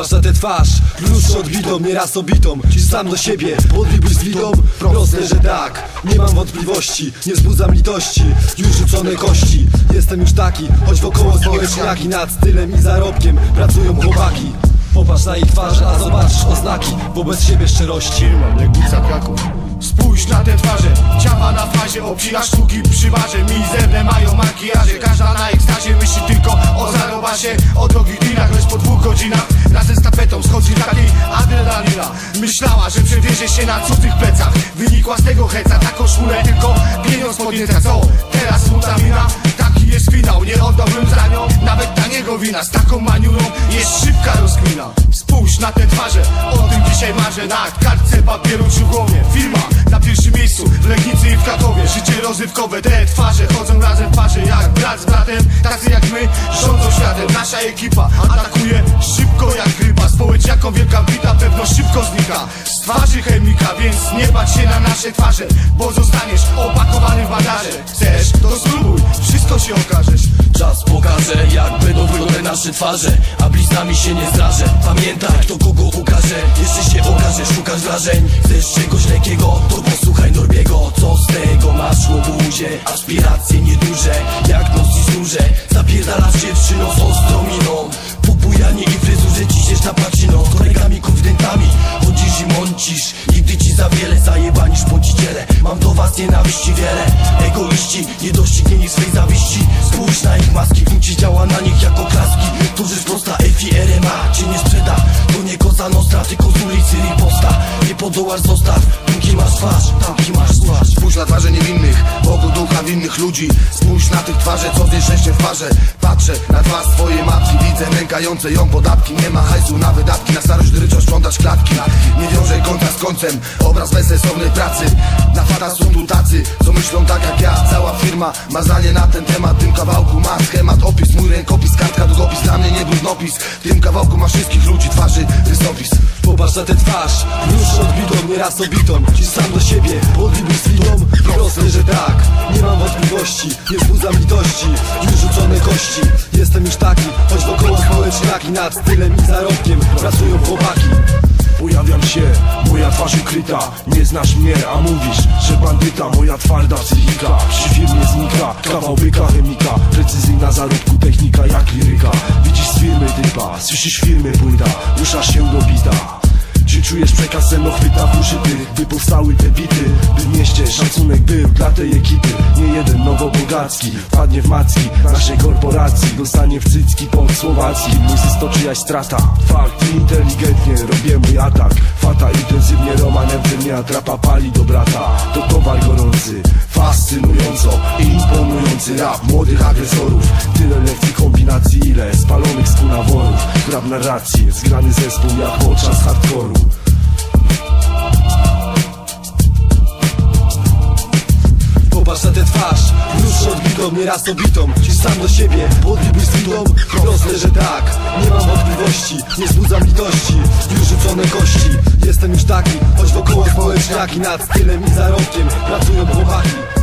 Popatrz na tę twarz, lustrze odbitą, nieraz obitą. Czy sam do siebie, podlibyś z widą? Proste, że tak, nie mam wątpliwości. Nie wzbudzam litości, już rzucone kości. Jestem już taki, choć wokoło społeczniaki Nad stylem i zarobkiem pracują chłopaki. Popatrz na ich twarze, a zobaczysz oznaki. Wobec siebie szczerości. Buca Kraków Spójrz na te twarze, ciała na fazie Obcina sztuki przy barze, mizerne mają makijaże. Każda na ekstazie myśli tylko o zarobasie. O drogich dinach, lecz po dwóch godzinach Schodzi takiej adrenalina. Myślała, że przewiezie się na cudzych plecach. Wynikła z tego heca, taką szulę tylko pieniądz podnieca. Co? Teraz smutna mina? Taki jest finał, nie oddałbym za nią. Nawet taniego wina, z taką maniurą jest szybka rozkmina Spójrz na te twarze, o tym dzisiaj marzę. Na kartce papieru czy głowie Firma na pierwszym miejscu w Legnicy i w Krakowie. Życie rozrywkowe, te twarze chodzą razem w parze. Jak brat z bratem, tacy jak my rządzą światem. Nasza ekipa atakuje szybko jak grypa. Społecz jako wielka wita pewno szybko znika. Z twarzy chemika, więc nie bać się na nasze twarze Bo zostaniesz opakowany w bandaże Chcesz, to spróbuj, wszystko się okażesz Czas pokaże, jak będą wyglądać nasze twarze A bliznami się nie zdarzę Pamiętaj, kto kogo ukaże. Jeszcze się okaże, szukasz wrażeń. Chcesz czegoś lekkiego, to tego masz łobuzie? Aspiracje nieduże, noc i znurze Zapierdalasz dziewczyną z ostrą miną Po i fryzurze ciśniesz na Z kolegami, konfidentami Chodzisz i mącisz. Nigdy ci za wiele zajebanisz podziciele Mam do was nienawiści wiele. Egoiści, niedoścignieni swej zawiści. Spójrz na ich maski, Koza nostra, tylko z ulicy riposta Nie podołasz, zostaw, póki masz twarz Tamki masz twarz. Spójrz na twarze niewinnych, Bogu ducha winnych ludzi. Spójrz na tych twarze, co z nieszczęściem w parze. Patrzę na twarz swojej matki, widzę nękające ją podatki. Nie ma hajsu na wydatki, na starość ryczą sprzątać klatki. Nie wiążę końca z końcem, obraz bezsensownej pracy. Na fata są tu tacy, co myślą tak jak ja Ma na ten temat, tym kawałku ma schemat. Opis, mój rękopis, kartka, długopis, dla mnie nie brudnopis W tym kawałku ma wszystkich ludzi, twarzy, rysopis. Popatrz na tę twarz, już odbitą, nieraz obitą. Ci sam do siebie, podlibyś z winą. Proste, że tak, nie mam wątpliwości. Nie wzbudzam litości, już rzucone kości. Jestem już taki, choć wokoło społeczniaki Nad stylem i zarobkiem pracują chłopaki. Pojawiam się, moja twarz ukryta. Nie znasz mnie, a mówisz, że bandyta Kawał chemika, precyzyjna zarobku Technika jak liryka, widzisz z firmy typa Słyszysz firmy płyta, ruszasz się do bita. Czy czujesz przekaz sen chwyta w uszy by powstały te bity? By szacunek był dla tej ekipy. Nie jeden nowobogacki wpadnie w macki. Naszej korporacji Dostanie w cycki pod słowacki Mój to czyjaś strata. Fakt, inteligentnie robię mój atak. Fata intensywnie romanem w mnie atrapa pali do brata. To towar gorący, fascynująco Imponujący rap młodych agresorów. Tyle lekcji kombinacji, ile spalonych współnaworów Grab narracji, zgrany zespół jak podczas hardcore'u odbitą, nieraz obitą Ci sam do siebie, podlibyś z winą. Proste, że tak, nie mam wątpliwości Nie wzbudzam litości, już rzucone kości. Jestem już taki, choć wokoło społeczniaki Nad stylem i zarobkiem pracują chłopaki